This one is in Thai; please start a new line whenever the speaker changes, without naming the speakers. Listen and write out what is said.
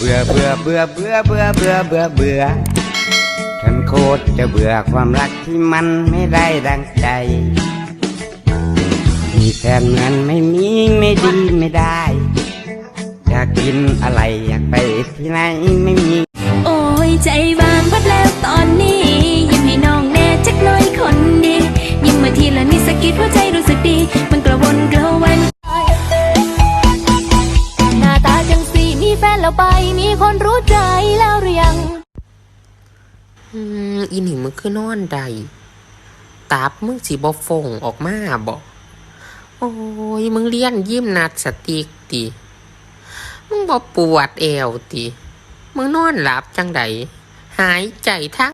บื่อเบื่อเบื่อเบื่อเบื่อเบื่อเบื่อเบื่อฉันโคตรจะเบื่อความรักที่มันไม่ได้ดังใจ มีแฟนเหมือนไม่มีไม่ดีไม่ได้ อยากกินอะไรอยากไปที่ไหนไม่มี
โอ้ยใจบางพัดแล้วตอนนี้ ยิ้มให้น้องแน่จักหน่อยคนดี ยิ้มมาทีละนิดสะกิดหัวใจรู้สึกดี นแล้วไป มีคนรู้ใจแล้วหรือยัง
อืมอีนี่มึงคือนอนใดตับมึงสีบอฟงออกมาบอกโอ้ยมึงเลี้ยนยิ้มนัดสติกตีมึงบอปวดเอวตีมึงนอนหลับจังใดหายใจทั้ง